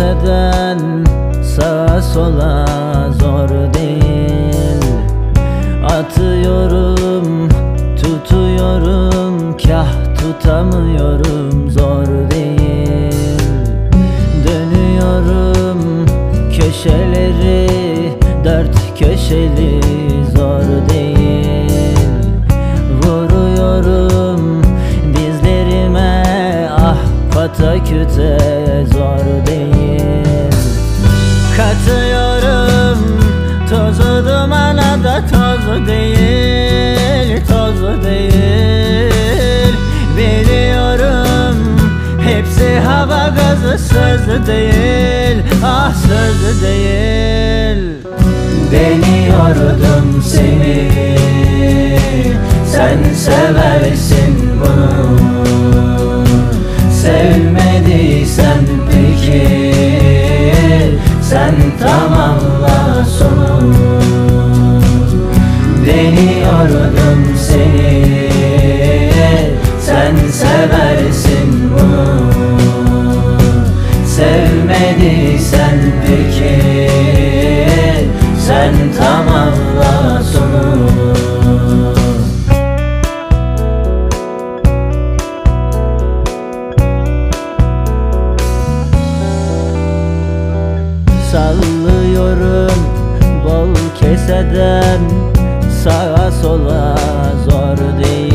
Kimseden sağa sola zor değil? Atıyorum, tutuyorum, kah tutamıyorum zor değil. Dönüyorum köşeleri, dört köşeli. Pataküte zor değil. Katıyorum tozu dumana da toz değil Toz değil. Biliyorum hepsi hava gazı söz değil Ah söz değil. Deniyordum seni Sen seversin Sallıyorum. Bol keseden Sağa sola zor değil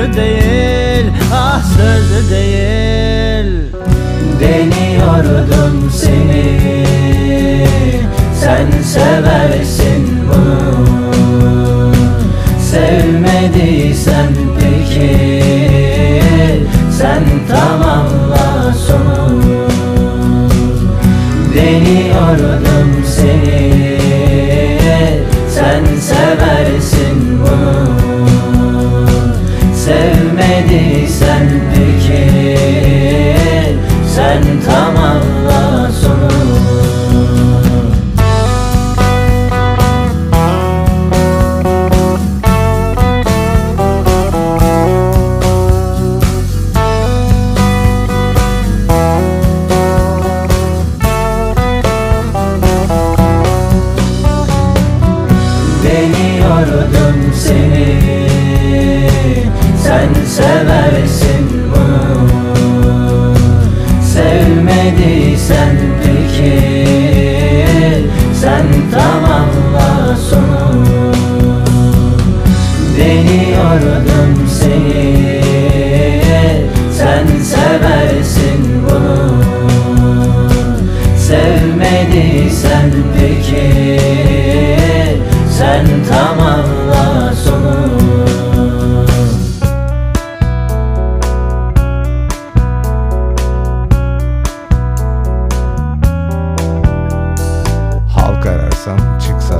söz değil Ah söz değil. Deniyordum seni Sen seversin bunu que Halk ararsan çık saraydan Ağlıyor